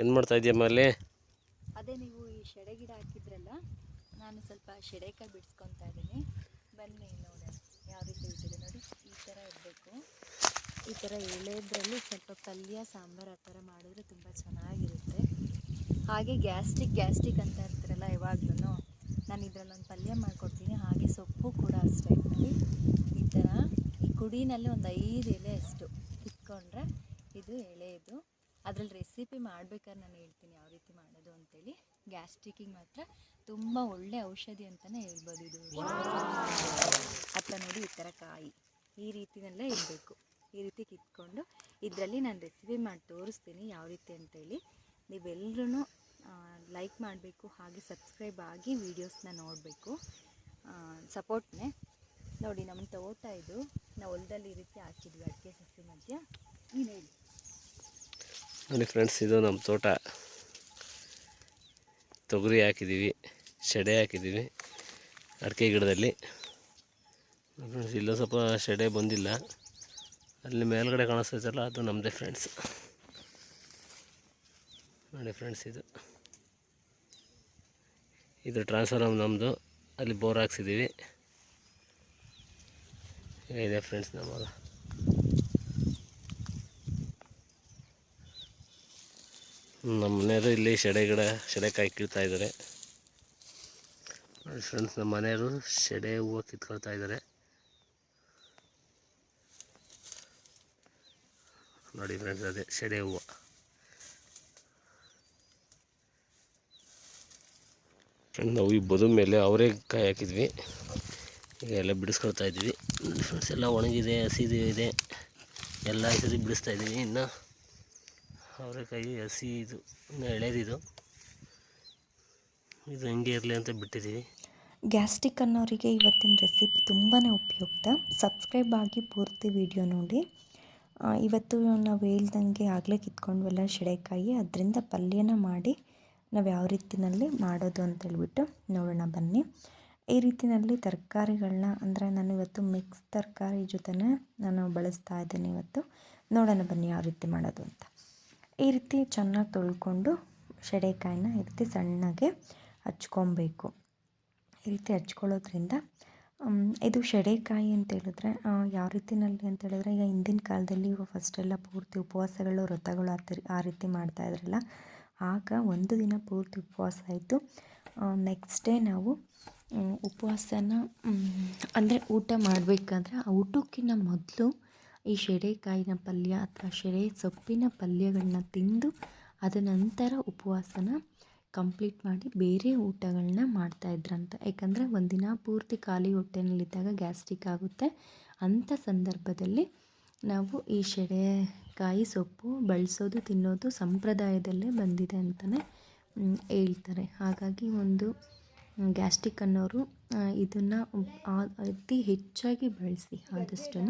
ಏನು ಮಾಡ್ತಾ ಇದೆಯಮ್ಮ ಅಲ್ಲಿ ಅದೇ ನೀವು ಈ ಶೆಡೆ ಗಿಡ ಹಾಕಿದ್ರಲ್ಲ, ನಾನು ಸ್ವಲ್ಪ ಶೆಡೆಕಾಯಿ ಬಿಡಿಸ್ಕೊತಾ ಇದ್ದೀನಿ. ಬನ್ನಿ ನೋಡಿ ಯಾವ ರೀತಿ ಇಟ್ಟಿದೆ ನೋಡಿ. ಈ ಥರ ಇರಬೇಕು. ಈ ಥರ ಎಳೆದ್ರಲ್ಲಿ ಸ್ವಲ್ಪ ಪಲ್ಯ, ಸಾಂಬಾರು ಆ ಥರ ಮಾಡಿದ್ರೆ ತುಂಬ ಚೆನ್ನಾಗಿರುತ್ತೆ. ಹಾಗೆ ಗ್ಯಾಸ್ಟ್ರಿಕ್ ಗ್ಯಾಸ್ಟ್ರಿಕ್ ಅಂತ ಇರ್ತೀರಲ್ಲ ಯಾವಾಗ್ಲೂ ನಾನು ಇದರಲ್ಲೊಂದು ಪಲ್ಯ ಮಾಡ್ಕೊಡ್ತೀನಿ. ಹಾಗೆ ಸೊಪ್ಪು ಕೂಡ ಅಷ್ಟೇ ನೋಡಿ ಈ ಥರ ಈ ಕುಡಿನಲ್ಲಿ ಒಂದು ಐದು ಎಲೆ ಅಷ್ಟು ಇಟ್ಕೊಂಡ್ರೆ ಇದು ಎಳೆದು ಅದ್ರಲ್ಲಿ ರೆಸಿಪಿ ಮಾಡ್ಬೇಕಾದ್ರೆ ನಾನು ಹೇಳ್ತೀನಿ ಯಾವ ರೀತಿ ಮಾಡೋದು ಅಂತೇಳಿ. ಗ್ಯಾಸ್ಟ್ರಿಕ್ಕಿಗೆ ಮಾತ್ರ ತುಂಬ ಒಳ್ಳೆ ಔಷಧಿ ಅಂತಲೇ ಹೇಳ್ಬೋದು ಇದು. ಅತ್ತ ನೋಡಿ ಈ ಥರ ಕಾಯಿ. ಈ ರೀತಿನಲ್ಲೇ ಇರಬೇಕು. ಈ ರೀತಿ ಕಿತ್ಕೊಂಡು ಇದರಲ್ಲಿ ನಾನು ರೆಸಿಪಿ ಮಾಡಿ ತೋರಿಸ್ತೀನಿ ಯಾವ ರೀತಿ ಅಂತೇಳಿ. ನೀವೆಲ್ಲರೂ ಲೈಕ್ ಮಾಡಬೇಕು ಹಾಗೆ ಸಬ್ಸ್ಕ್ರೈಬ್ ಆಗಿ ವೀಡಿಯೋಸ್ನ ನೋಡಬೇಕು. ಸಪೋರ್ಟ್ನೇ ನೋಡಿ ನಮ್ಮ ತೋಟ ಇದು. ನಾವು ಹೊಲದಲ್ಲಿ ಈ ರೀತಿ ಹಾಕಿದ್ವಿ ಅಡಿಕೆ ಸಸಿ ಮಧ್ಯ. ಹೇಳಿ. ನೋಡಿ ಫ್ರೆಂಡ್ಸ್, ಇದು ನಮ್ಮ ತೋಟ. ತೊಗರಿ ಹಾಕಿದ್ದೀವಿ, ಶೆಡೆ ಹಾಕಿದ್ದೀವಿ ಅಡಿಕೆ ಗಿಡದಲ್ಲಿ. ಫ್ರೆಂಡ್ಸ್, ಇಲ್ಲೂ ಸ್ವಲ್ಪ ಶೆಡೆ ಬಂದಿಲ್ಲ. ಅಲ್ಲಿ ಮೇಲ್ಗಡೆ ಕಾಣಿಸ್ತೈತಲ್ಲ, ಅದು ನಮ್ಮದೇ ಫ್ರೆಂಡ್ಸ್. ನೋಡಿ ಫ್ರೆಂಡ್ಸ್, ಇದು. ಇದು ಟ್ರಾನ್ಸ್ಫಾರಮ್ ನಮ್ಮದು ಅಲ್ಲಿ ಬೋರ್ ಹಾಕ್ಸಿದ್ದೀವಿ. ಇದೆ ಫ್ರೆಂಡ್ಸ್, ನಮ್ಮದು. ನಮ್ಮ ಮನೆಯವರು ಇಲ್ಲಿ ಸೆಡೆ ಗಿಡ ಶೆಡೆಕಾಯಿ ಕೀಳ್ತಾ ಇದ್ದಾರೆ. ಫ್ರೆಂಡ್ಸ್ ನಮ್ಮ ಮನೆಯವರು ಸೆಡೆ ಹೂವು ಕಿತ್ಕೊಳ್ತಾ ಇದ್ದಾರೆ. ನೋಡಿ ಫ್ರೆಂಡ್ಸ್ ಅದೇ ಸೆಡೆ ಹೂವು. ಫ್ರೆಂಡ್ ನಾವು ಈ ಬದು ಮೇಲೆ ಅವರೇ ಕಾಯಿ ಹಾಕಿದ್ವಿ. ಈಗ ಎಲ್ಲ ಬಿಡಿಸ್ಕೊಳ್ತಾ ಇದ್ದೀವಿ. ಫ್ರೆಂಡ್ಸ್ ಎಲ್ಲ ಒಣಗಿದೆ ಹಸಿದು ಇದೆ ಎಲ್ಲ ಹಸಿದು ಬಿಡಿಸ್ತಾ ಇದ್ದೀವಿ. ಇನ್ನು ಅವರೆಕಾಯಿ ಹಸಿ ಇದು, ಇನ್ನು ಎಳೆದಿದು ಇದು ಹಿಂಗೆ ಇರಲಿ ಅಂತ ಬಿಟ್ಟಿದ್ದೀವಿ ಗ್ಯಾಸ್ಟ್ರಿಕ್ ಅನ್ನೋರಿಗೆ ಇವತ್ತಿನ ರೆಸಿಪಿ ತುಂಬಾ ಉಪಯುಕ್ತ. ಸಬ್ಸ್ಕ್ರೈಬ್ ಆಗಿ ಪೂರ್ತಿ ವಿಡಿಯೋ ನೋಡಿ. ಇವತ್ತು ನಾವು ಹೇಳ್ದಂಗೆ ಆಗಲೇ ಕಿತ್ಕೊಂಡ್ವಲ್ಲ ಶೆಡೆಕಾಯಿ ಅದರಿಂದ ಪಲ್ಯನ ಮಾಡಿ ನಾವು ಯಾವ ರೀತಿಯಲ್ಲಿ ಮಾಡೋದು ಅಂತೇಳ್ಬಿಟ್ಟು ನೋಡೋಣ ಬನ್ನಿ. ಈ ರೀತಿಯಲ್ಲಿ ತರಕಾರಿಗಳನ್ನ, ಅಂದರೆ ನಾನು ಇವತ್ತು ಮಿಕ್ಸ್ ತರಕಾರಿ ಜೊತೆನೇ ನಾನು ಬಳಸ್ತಾ ಇದ್ದೀನಿ ಇವತ್ತು. ನೋಡೋಣ ಬನ್ನಿ ಯಾವ ರೀತಿ ಮಾಡೋದು ಅಂತ. ಈ ರೀತಿ ಚೆನ್ನಾಗಿ ತೊಳ್ಕೊಂಡು ಶೆಡೆಕಾಯಿನ ಈ ರೀತಿ ಸಣ್ಣಗೆ ಹಚ್ಕೊಬೇಕು. ಈ ರೀತಿ ಹಚ್ಕೊಳ್ಳೋದ್ರಿಂದ ಇದು ಶಡೇಕಾಯಿ ಅಂತ ಹೇಳಿದ್ರೆ ಯಾವ ರೀತಿನಲ್ಲಿ ಅಂತ ಹೇಳಿದ್ರೆ, ಈಗ ಹಿಂದಿನ ಕಾಲದಲ್ಲಿ ಫಸ್ಟೆಲ್ಲ ಪೂರ್ತಿ ಉಪವಾಸಗಳು, ವ್ರತಗಳು ಆ ಥರ ಆ ರೀತಿ ಮಾಡ್ತಾ ಇದ್ರಲ್ಲ, ಆಗ ಒಂದು ದಿನ ಪೂರ್ತಿ ಉಪವಾಸ ಆಯಿತು. ನೆಕ್ಸ್ಟ್ ಡೇ ನಾವು ಉಪವಾಸನ ಅಂದರೆ ಊಟ ಮಾಡಬೇಕಾದ್ರೆ ಆ ಊಟಕ್ಕಿಂತ ಮೊದಲು ಈ ಶೆಡೆಕಾಯಿನ ಪಲ್ಯ ಅಥವಾ ಶೆರೆ ಸೊಪ್ಪಿನ ಪಲ್ಯಗಳನ್ನ ತಿಂದು ಅದ ನಂತರ ಉಪವಾಸನ ಕಂಪ್ಲೀಟ್ ಮಾಡಿ ಬೇರೆ ಊಟಗಳನ್ನ ಮಾಡ್ತಾಯಿದ್ರಂತೆ ಯಾಕಂದರೆ ಒಂದಿನ ಪೂರ್ತಿ ಖಾಲಿ ಹೊಟ್ಟೆನಲ್ಲಿದ್ದಾಗ ಗ್ಯಾಸ್ಟ್ರಿಕ್ ಆಗುತ್ತೆ. ಅಂಥ ಸಂದರ್ಭದಲ್ಲಿ ನಾವು ಈ ಶೆಡೆಕಾಯಿ ಸೊಪ್ಪು ಬಳಸೋದು, ತಿನ್ನೋದು ಸಂಪ್ರದಾಯದಲ್ಲೇ ಬಂದಿದೆ ಅಂತಲೇ ಹೇಳ್ತಾರೆ. ಹಾಗಾಗಿ ಒಂದು ಗ್ಯಾಸ್ಟ್ರಿಕ್ ಅನ್ನೋರು ಇದನ್ನು ಅತಿ ಹೆಚ್ಚಾಗಿ ಬಳಸಿ ಆದಷ್ಟು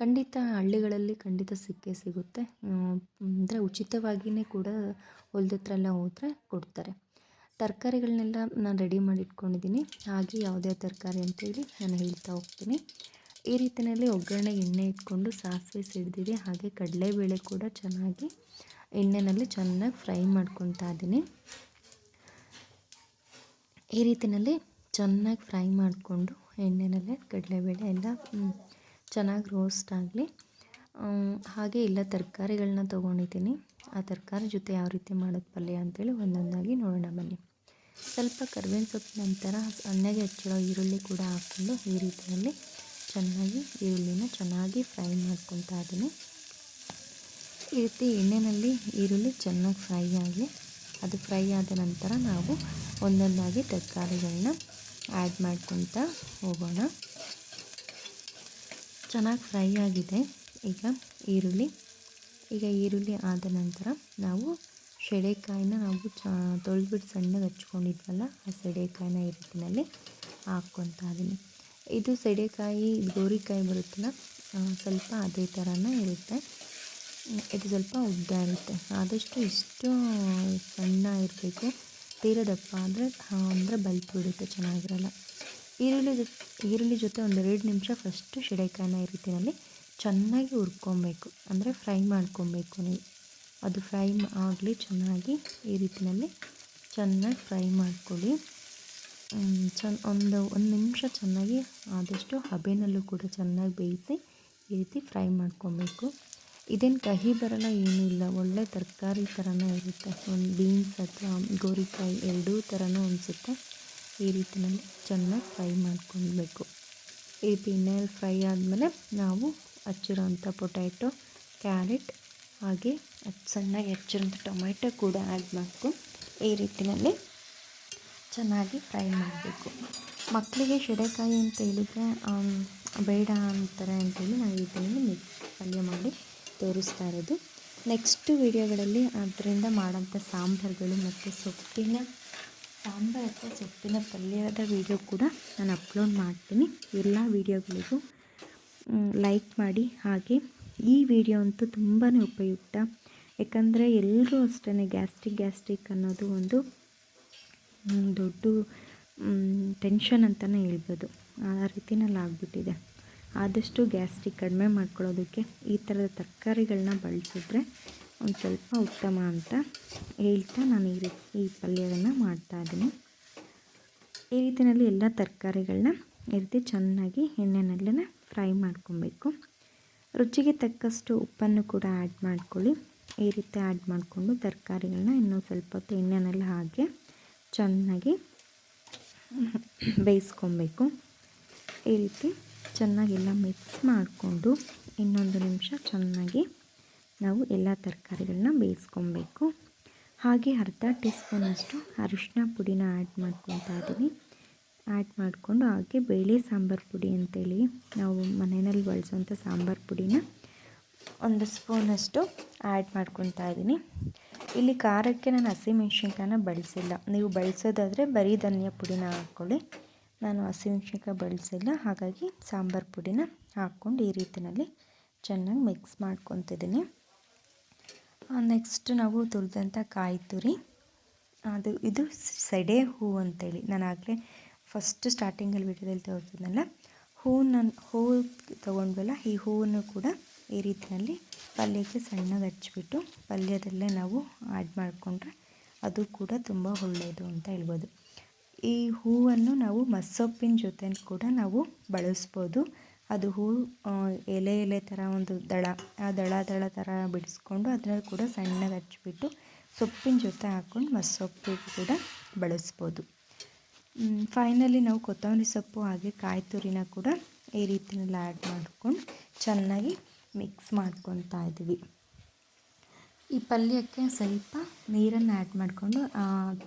ಖಂಡಿತ ಹಳ್ಳಿಗಳಲ್ಲಿ ಖಂಡಿತ ಸಿಕ್ಕೇ ಸಿಗುತ್ತೆ. ಅಂದರೆ ಉಚಿತವಾಗಿಯೇ ಕೂಡ ಹೊಲ್ದ ಹತ್ರ ಎಲ್ಲ ಹೋದರೆ ಕೊಡ್ತಾರೆ. ತರಕಾರಿಗಳನ್ನೆಲ್ಲ ನಾನು ರೆಡಿ ಮಾಡಿ ಇಟ್ಕೊಂಡಿದ್ದೀನಿ ಹಾಗೆ ಯಾವುದೇ ತರಕಾರಿ ಅಂತೇಳಿ ನಾನು ಹೇಳ್ತಾ ಹೋಗ್ತೀನಿ. ಈ ರೀತಿಯಲ್ಲಿ ಒಗ್ಗರಣೆ ಎಣ್ಣೆ ಇಟ್ಕೊಂಡು ಸಾಸಿವೆ ಸಿಡ್ದಿದೆ. ಹಾಗೆ ಕಡಲೆಬೇಳೆ ಕೂಡ ಚೆನ್ನಾಗಿ ಎಣ್ಣೆಯಲ್ಲಿ ಚೆನ್ನಾಗಿ ಫ್ರೈ ಮಾಡ್ಕೊತಾ ಇದ್ದೀನಿ ಈ ರೀತಿಯಲ್ಲಿ ಚೆನ್ನಾಗಿ ಫ್ರೈ ಮಾಡಿಕೊಂಡು ಎಣ್ಣೆನಲ್ಲೇ ಕಡಲೆಬೇಳೆ ಎಲ್ಲ ಚೆನ್ನಾಗಿ ರೋಸ್ಟ್ ಆಗಲಿ. ಹಾಗೆ ಎಲ್ಲ ತರಕಾರಿಗಳನ್ನ ತೊಗೊಂಡಿದ್ದೀನಿ. ಆ ತರಕಾರಿ ಜೊತೆ ಯಾವ ರೀತಿ ಮಾಡೋದು ಪಲ್ಯ ಅಂತೇಳಿ ಒಂದೊಂದಾಗಿ ನೋಡೋಣ ಬನ್ನಿ. ಸ್ವಲ್ಪ ಕರ್ಬೇವಿನ ಸೊಪ್ಪು ನಂತರ ಸಣ್ಣಗೆ ಹೆಚ್ಚಿರೋ ಈರುಳ್ಳಿ ಕೂಡ ಹಾಕ್ಕೊಂಡು ಈ ರೀತಿಯಲ್ಲಿ ಚೆನ್ನಾಗಿ ಈರುಳ್ಳಿನ ಚೆನ್ನಾಗಿ ಫ್ರೈ ಮಾಡ್ಕೊತಾ ಇದ್ದೀನಿ. ಈ ರೀತಿ ಎಣ್ಣೆಯಲ್ಲಿ ಈರುಳ್ಳಿ ಚೆನ್ನಾಗಿ ಫ್ರೈ ಆಗಲಿ. ಅದು ಫ್ರೈ ಆದ ನಂತರ ನಾವು ಒಂದೊಂದಾಗಿ ತರಕಾರಿಗಳನ್ನ ಆ್ಯಡ್ ಮಾಡ್ಕೊತಾ ಹೋಗೋಣ. ಚೆನ್ನಾಗಿ ಫ್ರೈ ಆಗಿದೆ. ಈಗ ಈರುಳ್ಳಿ. ಈಗ ಈರುಳ್ಳಿ ಆದ ನಂತರ ನಾವು ಸೆಡೆಕಾಯಿನ ನಾವು ಚ ತೊಳೆದ್ಬಿಟ್ಟು ಸಣ್ಣಗೆ ಹಚ್ಕೊಂಡಿದ್ವಲ್ಲ, ಆ ಸೆಡೆಕಾಯಿನ ಈ ರೀತಿಯಲ್ಲಿ ಹಾಕ್ಕೊತಾ ಇದ್ದೀನಿ ಇದು ಸೆಡೆಕಾಯಿ ಗೋರಿಕಾಯಿ ಬರುತ್ತಲ್ಲ ಸ್ವಲ್ಪ ಅದೇ ಥರನೇ ಇರುತ್ತೆ. ಇದು ಸ್ವಲ್ಪ ಉದ್ದ ಇರುತ್ತೆ. ಆದಷ್ಟು ಇಷ್ಟು ಸಣ್ಣ ಇರಬೇಕು. ತೀರ ದಪ್ಪ ಅಂದರೆ ಅಂದರೆ ಬಲ್ತು ಬಿಡುತ್ತೆ, ಚೆನ್ನಾಗಿರಲ್ಲ. ಈರುಳ್ಳಿ ಜೊತೆ ಈರುಳ್ಳಿ ಜೊತೆ ಒಂದು ಎರಡು ನಿಮಿಷ ಫಸ್ಟು ಶೆಡೆಕಾಯಿನ ಈ ರೀತಿಯಲ್ಲಿ ಚೆನ್ನಾಗಿ ಹುರ್ಕೊಬೇಕು. ಅಂದರೆ ಫ್ರೈ ಮಾಡ್ಕೊಬೇಕು ನೀವು. ಅದು ಫ್ರೈ ಆಗಲಿ, ಚೆನ್ನಾಗಿ ಈ ರೀತಿಯಲ್ಲಿ ಚೆನ್ನಾಗಿ ಫ್ರೈ ಮಾಡ್ಕೊಳ್ಳಿ. ಚೆನ್ನ ಒಂದು ಒಂದು ನಿಮಿಷ ಚೆನ್ನಾಗಿ ಆದಷ್ಟು ಹಬೆನಲ್ಲೂ ಕೂಡ ಚೆನ್ನಾಗಿ ಬೇಯಿಸಿ ಈ ರೀತಿ ಫ್ರೈ ಮಾಡ್ಕೊಬೇಕು. ಇದೇನು ಕಹಿ ಬರಲ್ಲ, ಏನೂ ಇಲ್ಲ. ಒಳ್ಳೆ ತರಕಾರಿ ಥರನೇ ಇರುತ್ತೆ. ಒಂದು ಬೀನ್ಸ್ ಅಥವಾ ಗೋರಿಕಾಯಿ ಎರಡೂ ಥರನೂ ಅನಿಸುತ್ತೆ. ಈ ರೀತಿಯಲ್ಲಿ ಚೆನ್ನಾಗಿ ಫ್ರೈ ಮಾಡ್ಕೊಳ್ಬೇಕು. ಈ ರೀತಿ ಫ್ರೈ ಆದಮೇಲೆ ನಾವು ಹಚ್ಚಿರೋಂಥ ಪೊಟ್ಯಾಟೊ, ಕ್ಯಾರೆಟ್, ಹಾಗೆ ಸಣ್ಣಗೆ ಹೆಚ್ಚಿರೋಂಥ ಟೊಮೆಟೊ ಕೂಡ ಆ್ಯಡ್ ಮಾಡ್ಕೊಂಡು ಈ ರೀತಿಯಲ್ಲಿ ಚೆನ್ನಾಗಿ ಫ್ರೈ ಮಾಡಬೇಕು. ಮಕ್ಕಳಿಗೆ ಶೆಡೆಕಾಯಿ ಅಂತ ಹೇಳಿದರೆ ಬೇಡ ಅಂತಾರೆ ಅಂತೇಳಿ ನಾವು ಈ ರೀತಿಯಲ್ಲಿ ಮಿಕ್ಸ್ ಪಲ್ಯ ಮಾಡಿ ತೋರಿಸ್ತಾ ಇರೋದು. ನೆಕ್ಸ್ಟ್ ವೀಡಿಯೋಗಳಲ್ಲಿ ಅದರಿಂದ ಮಾಡೋಂಥ ಸಾಂಬಾರುಗಳು ಮತ್ತು ಸೊಪ್ಪಿನ ಸಾಂಬಾರು ಅಥವಾ ಸೊಪ್ಪಿನ ಪಲ್ಯದ ವೀಡಿಯೋ ಕೂಡ ನಾನು ಅಪ್ಲೋಡ್ ಮಾಡ್ತೀನಿ. ಎಲ್ಲ ವೀಡಿಯೋಗಳಿಗೂ ಲೈಕ್ ಮಾಡಿ. ಹಾಗೆ ಈ ವಿಡಿಯೋ ಅಂತೂ ತುಂಬಾ ಉಪಯುಕ್ತ. ಯಾಕಂದರೆ ಎಲ್ಲರೂ ಅಷ್ಟೇ ಗ್ಯಾಸ್ಟ್ರಿಕ್ ಗ್ಯಾಸ್ಟ್ರಿಕ್ ಅನ್ನೋದು ಒಂದು ದೊಡ್ಡ ಟೆನ್ಷನ್ ಅಂತಲೇ ಹೇಳ್ಬೋದು. ಆ ರೀತಿನಲ್ಲಿ ಆಗಿಬಿಟ್ಟಿದೆ ಆದಷ್ಟು ಗ್ಯಾಸ್ಟ್ರಿಕ್ ಕಡಿಮೆ ಮಾಡ್ಕೊಳ್ಳೋದಕ್ಕೆ ಈ ಥರದ ತರಕಾರಿಗಳನ್ನ ಬಳಸಿದ್ರೆ ಒಂದು ಸ್ವಲ್ಪ ಉತ್ತಮ ಅಂತ ಹೇಳ್ತಾ ನಾನು ಈ ರೀತಿ ಈ ಪಲ್ಯವನ್ನು ಮಾಡ್ತಾಯಿದ್ದೀನಿ ಈ ರೀತಿಯಲ್ಲಿ ಎಲ್ಲ ತರಕಾರಿಗಳನ್ನ ಈ ರೀತಿ ಚೆನ್ನಾಗಿ ಎಣ್ಣೆನಲ್ಲೇ ಫ್ರೈ ಮಾಡ್ಕೊಬೇಕು. ರುಚಿಗೆ ತಕ್ಕಷ್ಟು ಉಪ್ಪನ್ನು ಕೂಡ ಆ್ಯಡ್ ಮಾಡ್ಕೊಳ್ಳಿ. ಈ ರೀತಿ ಆ್ಯಡ್ ಮಾಡಿಕೊಂಡು ತರಕಾರಿಗಳನ್ನ ಇನ್ನೂ ಸ್ವಲ್ಪ ಹೊತ್ತು ಎಣ್ಣೆನಲ್ಲಿ ಹಾಕಿ ಚೆನ್ನಾಗಿ ಬೇಯಿಸ್ಕೊಬೇಕು. ಈ ರೀತಿ ಚೆನ್ನಾಗೆಲ್ಲ ಮಿಕ್ಸ್ ಮಾಡಿಕೊಂಡು ಇನ್ನೊಂದು ನಿಮಿಷ ಚೆನ್ನಾಗಿ ನಾವು ಎಲ್ಲ ತರಕಾರಿಗಳನ್ನ ಬೇಯಿಸ್ಕೊಬೇಕು. ಹಾಗೆ ಅರ್ಧ ಟೀ ಸ್ಪೂನಷ್ಟು ಅರಿಶಿನ ಪುಡಿನ ಆ್ಯಡ್ ಮಾಡ್ಕೊತಾ ಇದ್ದೀನಿ. ಆ್ಯಡ್ ಮಾಡಿಕೊಂಡು ಹಾಗೆ ಬೇಳೆ ಸಾಂಬಾರು ಪುಡಿ ಅಂತೇಳಿ ನಾವು ಮನೆಯಲ್ಲಿ ಬಳಸುವಂಥ ಸಾಂಬಾರು ಪುಡಿನ ಒಂದು ಸ್ಪೂನಷ್ಟು ಆ್ಯಡ್ ಮಾಡ್ಕೊತಾ ಇದ್ದೀನಿ. ಇಲ್ಲಿ ಖಾರಕ್ಕೆ ನಾನು ಹಸಿಮೆಣ್ಸಿನ್ಕಾಯನ್ನ ಬಳಸಿಲ್ಲ. ನೀವು ಬಳಸೋದಾದರೆ ಬರೀ ಧನಿಯಾ ಪುಡಿನ ಹಾಕ್ಕೊಳ್ಳಿ. ನಾನು ಹಸಿಮೆಣ್ಸಿನ್ಕಾಯಿ ಬಳಸಿಲ್ಲ, ಹಾಗಾಗಿ ಸಾಂಬಾರು ಪುಡಿನ ಹಾಕ್ಕೊಂಡು ಈ ರೀತಿಯಲ್ಲಿ ಚೆನ್ನಾಗಿ ಮಿಕ್ಸ್ ಮಾಡ್ಕೊತಿದ್ದೀನಿ. ನೆಕ್ಸ್ಟ್ ನಾವು ತುರಿದಂಥ ಕಾಯಿ ತುರಿ. ಅದು, ಇದು ಸೆಡೆ ಹೂವು ಅಂತೇಳಿ. ನಾನು ಆಗಲೇ ಫಸ್ಟ್ ಸ್ಟಾರ್ಟಿಂಗಲ್ಲಿ ವಿಡಿಯೋದಲ್ಲಿ ತೋರಿಸಿದ್ನಲ್ಲ ಹೂವನ್ನ ಹೂವು ತೊಗೊಂಡ್ವಲ್ಲ, ಈ ಹೂವನ್ನು ಕೂಡ ಈ ರೀತಿಯಲ್ಲಿ ಪಲ್ಯಕ್ಕೆ ಸಣ್ಣಗೆ ಹಚ್ಚಿಬಿಟ್ಟು ಪಲ್ಯದಲ್ಲೇ ನಾವು ಆ್ಯಡ್ ಮಾಡಿಕೊಂಡ್ರೆ ಅದು ಕೂಡ ತುಂಬ ಒಳ್ಳೆಯದು ಅಂತ ಹೇಳ್ಬೋದು. ಈ ಹೂವನ್ನು ನಾವು ಮಸ್ಸೊಪ್ಪಿನ ಜೊತೆ ಕೂಡ ನಾವು ಬಳಸ್ಬೋದು. ಅದು ಹೂ ಎಲೆ ಎಲೆ ಥರ ಒಂದು ದಳ, ಆ ದಳ ದಳ ಥರ ಬಿಡಿಸ್ಕೊಂಡು ಅದರಲ್ಲಿ ಕೂಡ ಸಣ್ಣಗೆ ಹಚ್ಬಿಟ್ಟು ಸೊಪ್ಪಿನ ಜೊತೆ ಹಾಕ್ಕೊಂಡು ಮಸ್ಸೊಪ್ಪಿಗೆ ಕೂಡ ಬಳಸ್ಬೋದು. ಫೈನಲಿ ನಾವು ಕೊತ್ತಂಬರಿ ಸೊಪ್ಪು ಹಾಗೆ ಕಾಯಿ ತುರಿನ ಕೂಡ ಈ ರೀತಿಯಲ್ಲಿ ಆ್ಯಡ್ ಮಾಡ್ಕೊಂಡು ಚೆನ್ನಾಗಿ ಮಿಕ್ಸ್ ಮಾಡ್ಕೊತಾ ಇದ್ದೀವಿ. ಈ ಪಲ್ಯಕ್ಕೆ ಸ್ವಲ್ಪ ನೀರನ್ನು ಆ್ಯಡ್ ಮಾಡಿಕೊಂಡು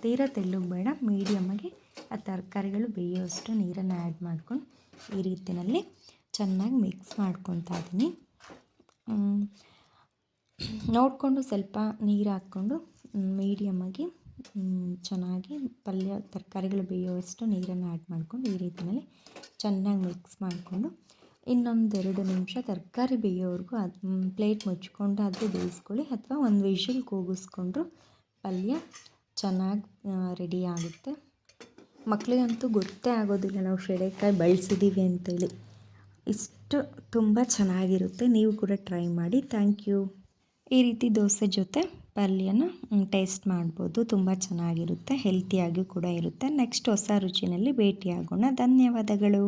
ತೀರ ತೆಳ್ಳಗೆ ಬೇಡ ಮೀಡಿಯಮ್ಮಾಗಿ ಆ ತರಕಾರಿಗಳು ಬೇಯೋಷ್ಟು ನೀರನ್ನು ಆ್ಯಡ್ ಮಾಡ್ಕೊಂಡು ಈ ರೀತಿಯಲ್ಲಿ ಚೆನ್ನಾಗಿ ಮಿಕ್ಸ್ ಮಾಡ್ಕೊತಾ ಇದ್ದೀನಿ ನೋಡಿಕೊಂಡು ಸ್ವಲ್ಪ ನೀರು ಹಾಕ್ಕೊಂಡು ಮೀಡಿಯಮ್ಮಾಗಿ ಚೆನ್ನಾಗಿ ಪಲ್ಯ, ತರಕಾರಿಗಳು ಬೇಯೋಷ್ಟು ನೀರನ್ನು ಆ್ಯಡ್ ಮಾಡ್ಕೊಂಡು ಈ ರೀತಿಯಲ್ಲಿ ಚೆನ್ನಾಗಿ ಮಿಕ್ಸ್ ಮಾಡಿಕೊಂಡು ಇನ್ನೊಂದೆರಡು ನಿಮಿಷ ತರಕಾರಿ ಬೇಯೋವರೆಗೂ ಅದು ಪ್ಲೇಟ್ ಮುಚ್ಕೊಂಡು ಅದು ಬೇಯಿಸ್ಕೊಳ್ಳಿ ಅಥವಾ ಒಂದು ವಿಷಲ್ ಕೂಗಿಸ್ಕೊಂಡ್ರು ಪಲ್ಯ ಚೆನ್ನಾಗಿ ರೆಡಿ ಆಗುತ್ತೆ. ಮಕ್ಕಳಿಗಂತೂ ಗೊತ್ತೇ ಆಗೋದಿಲ್ಲ ನಾವು ಶೇಡೆಕಾಯಿ ಬಳಸಿದ್ದೀವಿ ಅಂತೇಳಿ. ಇಷ್ಟು ತುಂಬ ಚೆನ್ನಾಗಿರುತ್ತೆ. ನೀವು ಕೂಡ ಟ್ರೈ ಮಾಡಿ. ಥ್ಯಾಂಕ್ ಯು ಈ ರೀತಿ ದೋಸೆ ಜೊತೆ ಪಲ್ಯನ ಟೇಸ್ಟ್ ಮಾಡ್ಬೋದು. ತುಂಬ ಚೆನ್ನಾಗಿರುತ್ತೆ. ಹೆಲ್ತಿಯಾಗಿ ಕೂಡ ಇರುತ್ತೆ. ನೆಕ್ಸ್ಟ್ ಹೊಸ ರುಚಿನಲ್ಲಿ ಭೇಟಿಯಾಗೋಣ. ಧನ್ಯವಾದಗಳು.